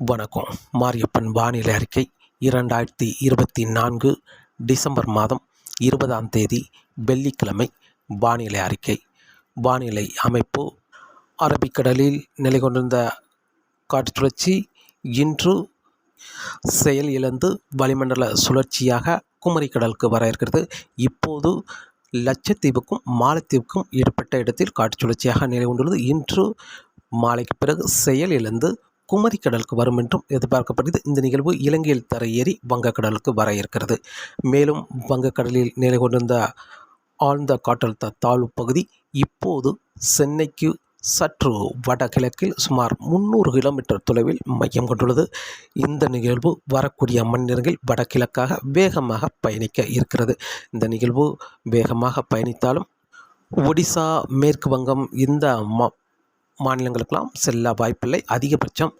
வணக்கம். மாரியப்பன் வானிலை அறிக்கை இரண்டாயிரத்தி இருபத்தி நான்கு டிசம்பர் மாதம் இருபதாம் தேதி வெள்ளிக்கிழமை வானிலை அறிக்கை. வானிலை அமைப்பு அரபிக்கடலில் நிலை கொண்டிருந்த காற்று சுழற்சி இன்று செயல் இழந்து வளிமண்டல சுழற்சியாக குமரிக்கடலுக்கு வர இருக்கிறது. இப்போது லட்சத்தீவுக்கும் மாலத்தீவுக்கும் ஈடுபட்ட இடத்தில் காற்று சுழற்சியாக நிலை கொண்டுள்ளது இன்று மாலைக்கு பிறகு செயல் இழந்து குமரிக்கடலுக்கு வரும் என்றும் எதிர்பார்க்கப்படுகிறது. இந்த நிகழ்வு இலங்கையில் தரையேறி வங்கக்கடலுக்கு வர இருக்கிறது. மேலும் வங்கக்கடலில் நிலை கொண்டிருந்த ஆழ்ந்த காற்றழுத்த தாழ்வு பகுதி இப்போது சென்னைக்கு சற்று வடகிழக்கில் சுமார் முந்நூறு கிலோமீட்டர் தொலைவில் மையம் கொண்டுள்ளது. இந்த நிகழ்வு வரக்கூடிய மண்ணிறங்கில் வடகிழக்காக வேகமாக பயணிக்க இருக்கிறது. இந்த நிகழ்வு வேகமாக பயணித்தாலும் ஒடிசா மேற்கு வங்கம் இந்த ம மாநிலங்களுக்கெல்லாம் செல்ல வாய்ப்பில்லை. அதிகபட்சம்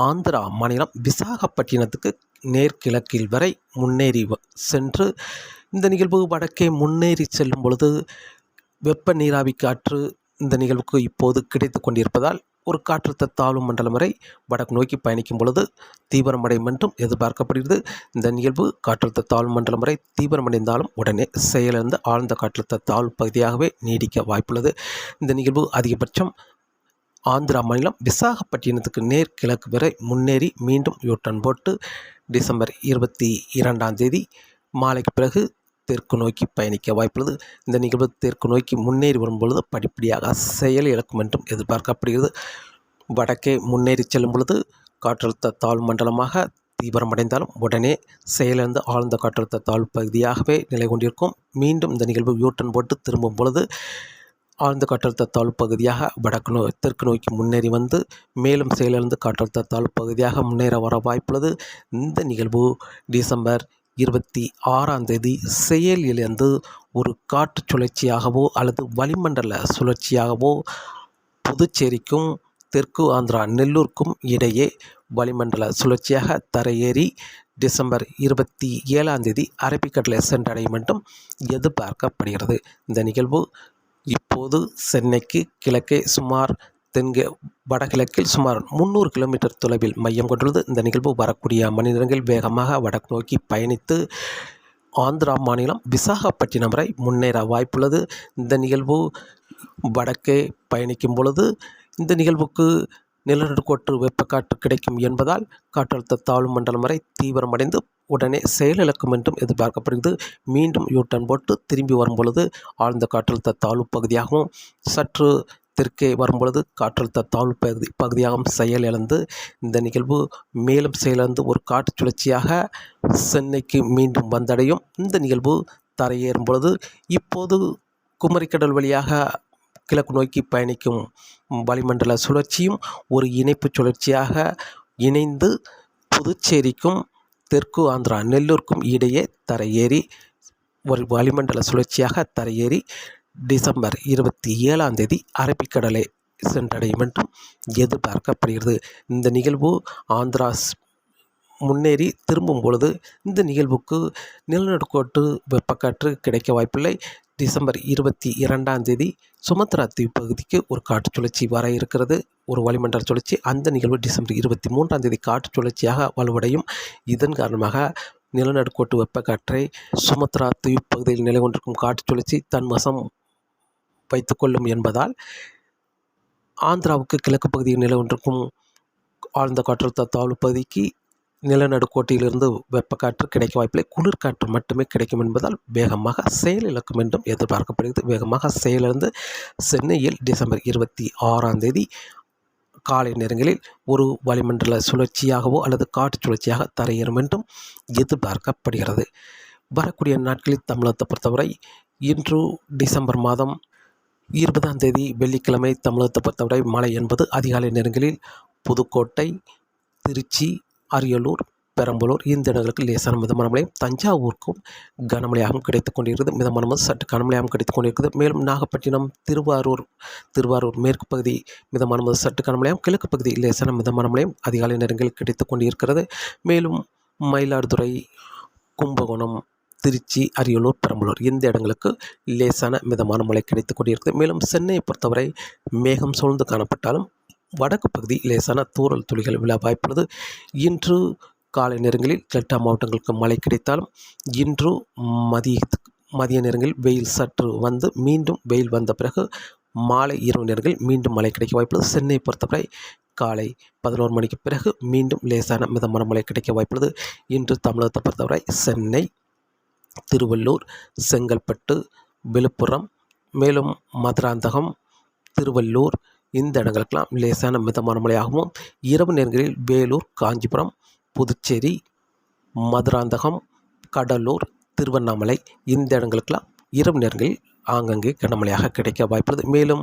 ஆந்திரா மாநிலம் விசாகப்பட்டினத்துக்கு நேர்கிழக்கில் வரை முன்னேறி வ- சென்று இந்த நிகழ்வு வடக்கே முன்னேறி செல்லும் பொழுது வெப்ப நீராவி காற்று இந்த நிகழ்வுக்கு இப்போது கிடைத்து கொண்டிருப்பதால் ஒரு காற்றழுத்த தாழ்வு மண்டலம் வரை வடக்கு நோக்கி பயணிக்கும் பொழுது தீவிரமடையும் என்றும் எதிர்பார்க்கப்படுகிறது. இந்த நிகழ்வு காற்றழுத்த தாழ்வு மண்டலம் வரை தீவிரமடைந்தாலும் உடனே செயலிழந்து ஆழ்ந்த காற்றழுத்த தாழ்வு பகுதியாகவே நீடிக்க வாய்ப்புள்ளது. இந்த நிகழ்வு அதிகபட்சம் ஆந்திரா மாநிலம் விசாகப்பட்டினத்துக்கு நேர் கிழக்கு வரை முன்னேறி மீண்டும் யூட்டன் போட்டு டிசம்பர் இருபத்தி இரண்டாம் தேதி மாலைக்கு பிறகு தெற்கு நோக்கி பயணிக்க வாய்ப்புள்ளது. இந்த நிகழ்வு தெற்கு நோக்கி முன்னேறி வரும்பொழுது படிப்படியாக செயல் இழக்கும் என்றும் எதிர்பார்க்கப்படுகிறது. வடக்கே முன்னேறி செல்லும் பொழுது காற்றழுத்த தாழ்வு மண்டலமாக தீவிரமடைந்தாலும் உடனே செயலிழந்து ஆழ்ந்த காற்றழுத்த தாழ்வு பகுதியாகவே நிலை கொண்டிருக்கும் மீண்டும் இந்த நிகழ்வு யூட்டன் போட்டு திரும்பும் பொழுது ஆழ்ந்த காற்றழுத்த தாழ்வு பகுதியாக வடக்கு நோ தெற்கு நோக்கி முன்னேறி வந்து மேலும் செயலிழந்து காற்றழுத்த தாழ்வு பகுதியாக முன்னேற வர வாய்ப்புள்ளது. இந்த நிகழ்வு டிசம்பர் இருபத்தி ஆறாம் தேதி செயல் இழந்து ஒரு காற்று சுழற்சியாகவோ அல்லது வளிமண்டல சுழற்சியாகவோ புதுச்சேரிக்கும் தெற்கு ஆந்திரா நெல்லூருக்கும் இடையே வளிமண்டல சுழற்சியாக தரையேறி டிசம்பர் இருபத்தி ஏழாம் தேதி அரபிக்கடலை சென்றடையும் என்றும் எதிர்பார்க்கப்படுகிறது. இந்த நிகழ்வு இப்போது சென்னைக்கு கிழக்கே சுமார் தென்கே வடகிழக்கில் சுமார் முந்நூறு கிலோமீட்டர் தொலைவில் மையம் கொண்டுள்ளது. இந்த நிகழ்வு வரக்கூடிய மணி நேரங்களில் வேகமாக வடக்கு நோக்கி பயணித்து ஆந்திரா மாநிலம் விசாகப்பட்டினம் வரை முன்னேற வாய்ப்புள்ளது. இந்த நிகழ்வு வடக்கே பயணிக்கும் பொழுது இந்த நிகழ்வுக்கு நிலநடுக்கோட்டு வெப்பக்காற்று கிடைக்கும் என்பதால் காற்றழுத்த தாழ்வு மண்டலம் வரை தீவிரமடைந்து உடனே செயலிழக்கும் என்றும் எதிர்பார்க்கப்படுகிறது. மீண்டும் யூட்டன் போட்டு திரும்பி வரும்பொழுது ஆழ்ந்த காற்றழுத்த தாழ்வு பகுதியாகவும் சற்று தெற்கே வரும்பொழுது காற்றழுத்த தாழ்வு பகுதி பகுதியாகவும் செயல் இழந்து இந்த நிகழ்வு மேலும் செயலிழந்து ஒரு காற்று சுழற்சியாக சென்னைக்கு மீண்டும் வந்தடையும். இந்த நிகழ்வு தரையேறும் பொழுது இப்போது குமரிக்கடல் வழியாக கிழக்கு நோக்கி பயணிக்கும் வளிமண்டல சுழற்சியும் ஒரு இணைப்பு சுழற்சியாக இணைந்து புதுச்சேரிக்கும் தெற்கு ஆந்திரா நெல்லூருக்கும் இடையே தரையேறி ஒரு வளிமண்டல சுழற்சியாக தரையேறி டிசம்பர் இருபத்தி ஏழாம் தேதி அரபிக்கடலை சென்றடையும் என்றும் எதிர்பார்க்கப்படுகிறது. இந்த நிகழ்வு ஆந்திராஸ் முன்னேறி திரும்பும் பொழுது இந்த நிகழ்வுக்கு நிலநடுக்கோட்டு வெப்பக்காற்று கிடைக்க வாய்ப்பில்லை. டிசம்பர் இருபத்தி இரண்டாம் தேதி சுமத்ரா தீவு பகுதிக்கு ஒரு காற்று சுழற்சி வர இருக்கிறது. ஒரு வளிமண்டல சுழற்சி. அந்த நிகழ்வு டிசம்பர் இருபத்தி மூன்றாம் தேதி காற்று சுழற்சியாக வலுவடையும். இதன் காரணமாக நிலநடுக்கோட்டு வெப்பக்காற்றை சுமத்ரா தீவு பகுதியில் நிலை கொண்டிருக்கும் காற்று சுழற்சி தன் வசம் வைத்துக்கொள்ளும் என்பதால் ஆந்திராவுக்கு கிழக்கு பகுதியில் நிலை கொண்டிருக்கும் ஆழ்ந்த காற்றழுத்த தாழ்வு பகுதிக்கு நிலநடுக்கோட்டிலிருந்து வெப்பக்காற்று கிடைக்க வாய்ப்பில்லை. குளிர்காற்று மட்டுமே கிடைக்கும் என்பதால் வேகமாக செயலிழக்கும் என்றும் எதிர்பார்க்கப்படுகிறது. வேகமாக செயலிழந்து சென்னையில் டிசம்பர் இருபத்தி ஆறாம் தேதி காலை நேரங்களில் ஒரு வளிமண்டல சுழற்சியாகவோ அல்லது காற்று சுழற்சியாக தரையேறும் என்றும் எதிர்பார்க்கப்படுகிறது. வரக்கூடிய நாட்களில் தமிழகத்தை பொறுத்தவரை இன்று டிசம்பர் மாதம் இருபதாம் தேதி வெள்ளிக்கிழமை தமிழகத்தை பொறுத்தவரை மழை என்பது அதிகாலை நேரங்களில் புதுக்கோட்டை திருச்சி அரியலூர் பெரம்பலூர் இந்த இடங்களுக்கு லேசான மிதமான மழையும் தஞ்சாவூருக்கும் கனமழையாகவும் கிடைத்து கொண்டிருக்கிறது. மிதமான முதல் சற்று கனமழையாகவும் கிடைத்து கொண்டிருக்கிறது. மேலும் நாகப்பட்டினம் திருவாரூர் திருவாரூர் மேற்கு பகுதி மிதமான முதல் சற்று கனமழையாகவும் கிழக்கு பகுதி லேசான மிதமான மழையும் அதிகாலை நேரங்களில் கிடைத்து கொண்டிருக்கிறது. மேலும் மயிலாடுதுறை கும்பகோணம் திருச்சி அரியலூர் பெரம்பலூர் இந்த இடங்களுக்கு லேசான மிதமான மழை கிடைத்து கொண்டிருக்கிறது. மேலும் சென்னையை பொறுத்தவரை மேகம் சூழ்ந்து காணப்பட்டாலும் வடக்கு பகுதி லேசான தூறல் துளிகள் விழ வாய்ப்புள்ளது. இன்று காலை நேரங்களில் டெல்டா மாவட்டங்களுக்கு மழை கிடைத்தாலும் இன்று மதிய மதிய நேரங்களில் வெயில் சற்று வந்து மீண்டும் வெயில் வந்த பிறகு மாலை இரவு நேரங்களில் மீண்டும் மழை கிடைக்க வாய்ப்புள்ளது. சென்னை பொறுத்தவரை காலை பதினோரு மணிக்கு பிறகு மீண்டும் லேசான மிதமான மழை கிடைக்க வாய்ப்புள்ளது. இன்று தமிழகத்தை பொறுத்தவரை சென்னை திருவள்ளூர் செங்கல்பட்டு விழுப்புரம் மேலும் மதுராந்தகம் திருவள்ளூர் இந்த இடங்களுக்கெல்லாம் லேசான மிதமான மழையாகவும் இரவு நேரங்களில் வேலூர் காஞ்சிபுரம் புதுச்சேரி மதுராந்தகம் கடலூர் திருவண்ணாமலை இந்த இடங்களுக்கெல்லாம் இரவு நேரங்களில் ஆங்கங்கே கனமழையாக கிடைக்க வாய்ப்புள்ளது. மேலும்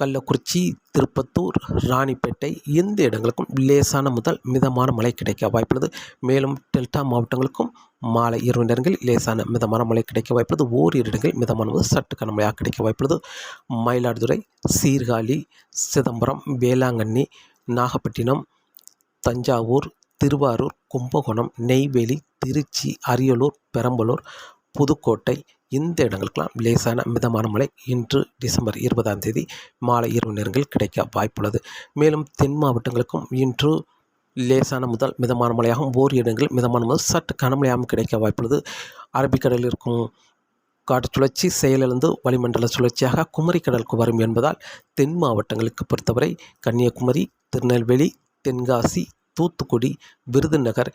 கள்ளக்குறிச்சி திருப்பத்தூர் ராணிப்பேட்டை இந்த இடங்களுக்கும் லேசான முதல் மிதமான மழை கிடைக்க வாய்ப்புள்ளது. மேலும் டெல்டா மாவட்டங்களுக்கும் மாலை இரவு நேரங்களில் லேசான மிதமான மழை கிடைக்க வாய்ப்புள்ளது. ஓரிரு இடங்களில் மிதமான முதல் சற்று கனமழையாக கிடைக்க வாய்ப்புள்ளது. மயிலாடுதுறை சீர்காழி சிதம்பரம் வேளாங்கண்ணி நாகப்பட்டினம் தஞ்சாவூர் திருவாரூர் கும்பகோணம் நெய்வேலி திருச்சி அரியலூர் பெரம்பலூர் புதுக்கோட்டை இந்த இடங்களுக்கெல்லாம் லேசான மிதமான மழை இன்று டிசம்பர் இருபதாம் தேதி மாலை இரவு நேரங்களில் கிடைக்க வாய்ப்புள்ளது. மேலும் தென் மாவட்டங்களுக்கும் இன்று லேசான முதல் மிதமான மழையாகவும் ஓர் இடங்களில் மிதமான முதல் சற்று கனமழையாகவும் கிடைக்க வாய்ப்புள்ளது. அரபிக்கடலில் இருக்கும் காற்று சுழற்சி செயலிழந்து வளிமண்டல சுழற்சியாக குமரிக்கடலுக்கு வரும் என்பதால் தென் மாவட்டங்களுக்கு பொறுத்தவரை கன்னியாகுமரி திருநெல்வேலி தென்காசி தூத்துக்குடி விருதுநகர்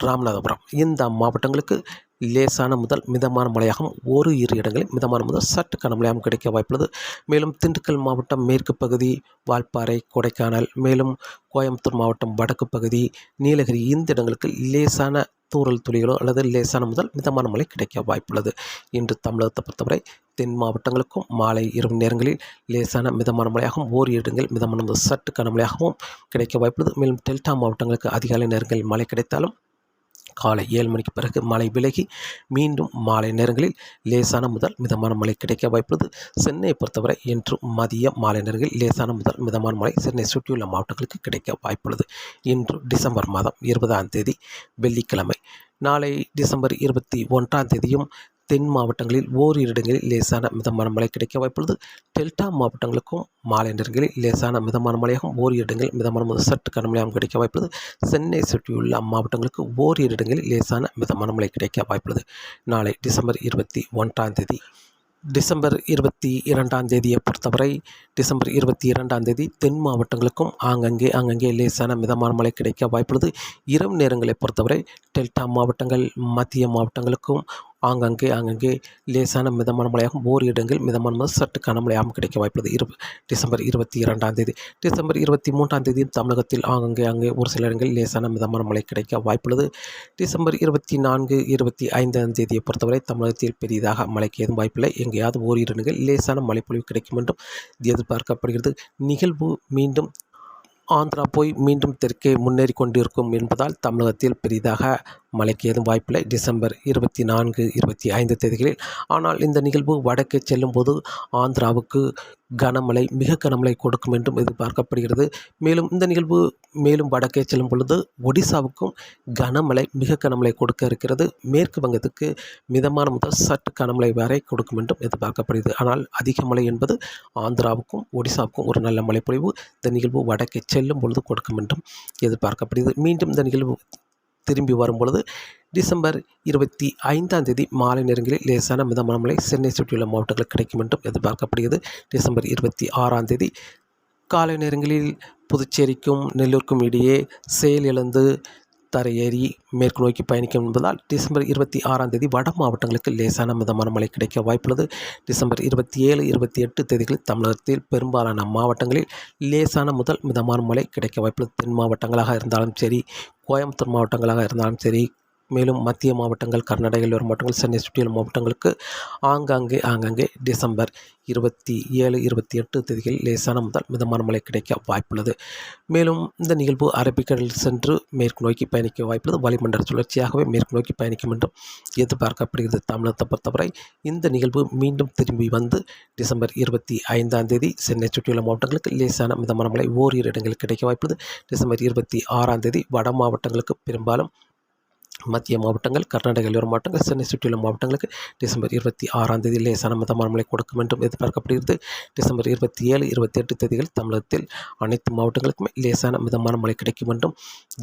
ராமநாதபுரம் இந்த மாவட்டங்களுக்கு லேசான முதல் மிதமான மழையாகவும் ஒரு இரு இடங்களில் மிதமான முதல் சற்று கனமழையாகவும் கிடைக்க வாய்ப்புள்ளது. மேலும் திண்டுக்கல் மாவட்டம் மேற்கு பகுதி வால்பாறை கொடைக்கானல் மேலும் கோயம்புத்தூர் மாவட்டம் வடக்கு பகுதி நீலகிரி இந்த இடங்களுக்கு லேசான தூறல் துளிகளோ அல்லது லேசான முதல் மிதமான மழை கிடைக்க வாய்ப்புள்ளது. இன்று தமிழகத்தை பொறுத்தவரை தென் மாவட்டங்களுக்கும் மாலை இரவு நேரங்களில் லேசான மிதமான மழையாகவும் ஓர் இடங்கள் மிதமான முதல் சற்று கனமழையாகவும் கிடைக்க வாய்ப்புள்ளது. மேலும் டெல்டா மாவட்டங்களுக்கு அதிகாலை நேரங்களில் மழை கிடைத்தாலும் காலை ஏழு மணிக்கு பிறகு மழை விலகி மீண்டும் மாலை நேரங்களில் லேசான முதல் மிதமான மழை கிடைக்க வாய்ப்புள்ளது. சென்னையை பொறுத்தவரை இன்று மதிய மாலை நேரங்களில் லேசான முதல் மிதமான மழை சென்னை சுற்றியுள்ள மாவட்டங்களுக்கு கிடைக்க வாய்ப்புள்ளது. இன்று டிசம்பர் மாதம் இருபதாம் தேதி வெள்ளிக்கிழமை நாளை டிசம்பர் இருபத்தி ஒன்றாம் தேதியும் தென் மாவட்டங்களில் ஓரிரு இடங்களில் லேசான மிதமான மழை கிடைக்க வாய்ப்புள்ளது. டெல்டா மாவட்டங்களுக்கும் மாலை நேரங்களில் லேசான மிதமான மழையாகவும் ஓரிரு இடங்களில் மிதமான முதல் சற்று கனமழையாகவும் கிடைக்க வாய்ப்புள்ளது. சென்னை சுற்றியுள்ள அம்மாவட்டங்களுக்கு ஓரிரு இடங்களில் லேசான மிதமான மழை கிடைக்க வாய்ப்புள்ளது. நாளை டிசம்பர் இருபத்தி ஒன்றாம் தேதி டிசம்பர் இருபத்தி இரண்டாம் தேதியை பொறுத்தவரை டிசம்பர் இருபத்தி இரண்டாம் தேதி தென் மாவட்டங்களுக்கும் ஆங்கங்கே அங்கங்கே லேசான மிதமான மழை கிடைக்க வாய்ப்புள்ளது. இரவு நேரங்களை பொறுத்தவரை டெல்டா மாவட்டங்கள் மத்திய மாவட்டங்களுக்கும் ஆங்கங்கே ஆங்கங்கே லேசான மிதமான மழையாகும். ஓர் இடங்கள் மிதமான முதல் சற்று கனமழையாகவும் கிடைக்க வாய்ப்புள்ளது. இரு டிசம்பர் இருபத்தி இரண்டாம் தேதி. டிசம்பர் இருபத்தி மூன்றாம் தேதியும் தமிழகத்தில் ஆங்கங்கே அங்கே ஒரு சில இடங்களில் லேசான மிதமான மழை கிடைக்க வாய்ப்புள்ளது. டிசம்பர் இருபத்தி நான்கு இருபத்தி ஐந்தாம் தேதியை பொறுத்தவரை தமிழகத்தில் பெரிதாக மழைக்கு ஏதும் வாய்ப்பில்லை. எங்கேயாவது ஓர் இடங்கள் லேசான மழைப்பொழிவு கிடைக்கும் என்றும் எதிர்பார்க்கப்படுகிறது. நிகழ்வு மீண்டும் ஆந்திரா போய் மீண்டும் தெற்கே முன்னேறி கொண்டிருக்கும் என்பதால் தமிழகத்தில் பெரிதாக மழைக்கு ஏதும் வாய்ப்பில்லை. டிசம்பர் இருபத்தி நான்கு இருபத்தி ஐந்து தேதிகளில். ஆனால் இந்த நிகழ்வு வடக்கே செல்லும்போது ஆந்திராவுக்கு கனமழை மிக கனமழை கொடுக்கும் என்றும் எதிர்பார்க்கப்படுகிறது. மேலும் இந்த நிகழ்வு மேலும் வடக்கே செல்லும் பொழுது ஒடிசாவுக்கும் கனமழை மிக கனமழை கொடுக்க இருக்கிறது. மேற்கு வங்கத்துக்கு மிதமான முதல் சற்று கனமழை வரை கொடுக்கும் என்றும் எதிர்பார்க்கப்படுகிறது. ஆனால் அதிக மழை என்பது ஆந்திராவுக்கும் ஒடிசாவுக்கும் ஒரு நல்ல மழைப்பொழிவு. இந்த நிகழ்வு வடக்கே செல்லும் பொழுது கொடுக்கும் என்றும் எதிர்பார்க்கப்படுகிறது. மீண்டும் இந்த நிகழ்வு திரும்பி வரும்பொழுது டிசம்பர் இருபத்தி ஐந்தாம் தேதி மாலை நேரங்களில் லேசான மிதமான மழை சென்னை சுற்றியுள்ள மாவட்டங்களுக்கு கிடைக்கும் என்றும் எதிர்பார்க்கப்படுகிறது. டிசம்பர் இருபத்தி ஆறாம் தேதி காலை நேரங்களில் புதுச்சேரிக்கும் நெல்லூருக்கும் இடையே செயல் இழந்து தரையேறி மேற்கு நோக்கி பயணிக்கும் என்பதால் டிசம்பர் இருபத்தி ஆறாம் தேதி வட மாவட்டங்களுக்கு லேசான மிதமான மழை கிடைக்க வாய்ப்புள்ளது. டிசம்பர் இருபத்தி ஏழு இருபத்தி எட்டு தேதிகளில் தமிழகத்தில் பெரும்பாலான மாவட்டங்களில் லேசான முதல் மிதமான மழை கிடைக்க வாய்ப்புள்ளது. தென் மாவட்டங்களாக இருந்தாலும் சரி கோயம்புத்தூர் மாவட்டங்களாக இருந்தாலும் சரி மேலும் மத்திய மாவட்டங்கள் கர்நாடக எல்லோர் மாவட்டங்கள் சென்னை சுற்றியுள்ள மாவட்டங்களுக்கு ஆங்காங்கே ஆங்காங்கே டிசம்பர் இருபத்தி ஏழு இருபத்தி எட்டு தேதிகளில் லேசான முதல் மிதமான மழை கிடைக்க வாய்ப்புள்ளது. மேலும் இந்த நிகழ்வு அரபிக்கடலில் சென்று மேற்கு நோக்கி பயணிக்க வாய்ப்புள்ளது. வளிமண்டல சுழற்சியாகவே மேற்கு நோக்கி பயணிக்கும் என்றும் எதிர்பார்க்கப்படுகிறது. தமிழகத்தை பொறுத்தவரை இந்த நிகழ்வு மீண்டும் திரும்பி வந்து டிசம்பர் இருபத்தி ஐந்தாம் தேதி சென்னை சுற்றியுள்ள மாவட்டங்களுக்கு லேசான மிதமான மழை ஓரிரு இடங்களில் கிடைக்க வாய்ப்புள்ளது. டிசம்பர் இருபத்தி ஆறாம் தேதி வட மாவட்டங்களுக்கு பெரும்பாலும் மத்திய மாவட்டங்கள் கர்நாடக எல்லோர மாவட்டங்கள் சென்னை சுற்றியுள்ள மாவட்டங்களுக்கு டிசம்பர் இருபத்தி ஆறாம் தேதி லேசான மிதமான மழை கொடுக்கும் என்றும் எதிர்பார்க்கப்படுகிறது. டிசம்பர் இருபத்தி ஏழு இருபத்தி எட்டு தேதிகள் தமிழகத்தில் அனைத்து மாவட்டங்களுக்குமே லேசான மிதமான மழை கிடைக்கும் என்றும்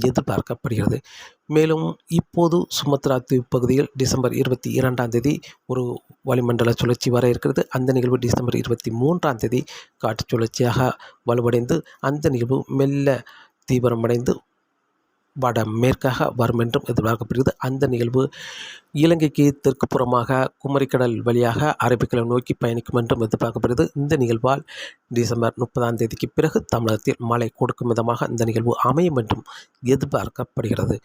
எதிர்பார்க்கப்படுகிறது. மேலும் இப்போது சுமத்ரா தீவு பகுதியில் டிசம்பர் இருபத்தி இரண்டாம் தேதி ஒரு வளிமண்டல சுழற்சி வர இருக்கிறது. அந்த நிகழ்வு டிசம்பர் இருபத்தி மூன்றாம் தேதி காற்று சுழற்சியாக வலுவடைந்து அந்த நிகழ்வு மெல்ல தீவிரமடைந்து வட மேற்காக வரும் என்றும் எதிர்பார்க்கப்படுகிறது. அந்த நிகழ்வு இலங்கைக்கு தெற்கு புறமாக குமரிக்கடல் வழியாக அரபிக்கடல் நோக்கி பயணிக்கும் என்றும் எதிர்பார்க்கப்படுகிறது. இந்த நிகழ்வால் டிசம்பர் முப்பதாம் தேதிக்கு பிறகு தமிழகத்தில் மழை கொடுக்கும் விதமாக இந்த நிகழ்வு அமையும் என்றும் எதிர்பார்க்கப்படுகிறது.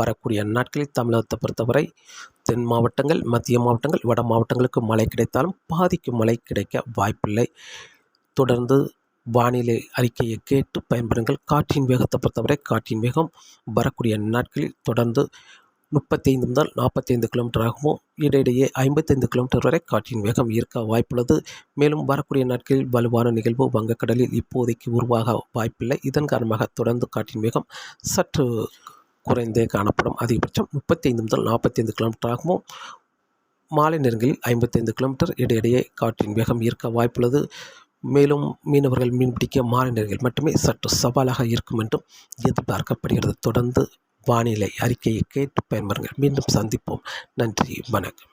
வரக்கூடிய நாட்களில் தமிழகத்தை பொறுத்தவரை தென் மாவட்டங்கள் மத்திய மாவட்டங்கள் வட மாவட்டங்களுக்கு மழை கிடைத்தாலும் பாதிக்கும் மழை கிடைக்க வாய்ப்பில்லை. தொடர்ந்து வானிலை அறிக்கையை கேட்டு பயன்படுங்கள். காற்றின் வேகத்தை பொறுத்தவரை காற்றின் வேகம் வரக்கூடிய நாட்களில் தொடர்ந்து முப்பத்தைந்து முதல் நாற்பத்தைந்து கிலோமீட்டர் ஆகவும் இடையிடையே ஐம்பத்தைந்து கிலோமீட்டர் வரை காற்றின் வேகம் இருக்க வாய்ப்புள்ளது. மேலும் வரக்கூடிய நாட்களில் வலுவான நிகழ்வு வங்கக்கடலில் இப்போதைக்கு உருவாக வாய்ப்பில்லை. இதன் காரணமாக தொடர்ந்து காற்றின் வேகம் சற்று குறைந்தே காணப்படும். அதிகபட்சம் முப்பத்தைந்து முதல் நாற்பத்தைந்து கிலோமீட்டர் ஆகவும் மாலை நேரங்களில் ஐம்பத்தைந்து கிலோமீட்டர் இடையிடையே காற்றின் வேகம் இருக்க வாய்ப்புள்ளது. மேலும் மீனவர்கள் மீன்பிடிக்க மாநிலங்கள் மட்டுமே சற்று சவாலாக இருக்கும் என்றும் எதிர்பார்க்கப்படுகிறது. தொடர்ந்து வானிலை அறிக்கையை கேட்டு பயன்பெறுங்கள். மீண்டும் சந்திப்போம். நன்றி. வணக்கம்.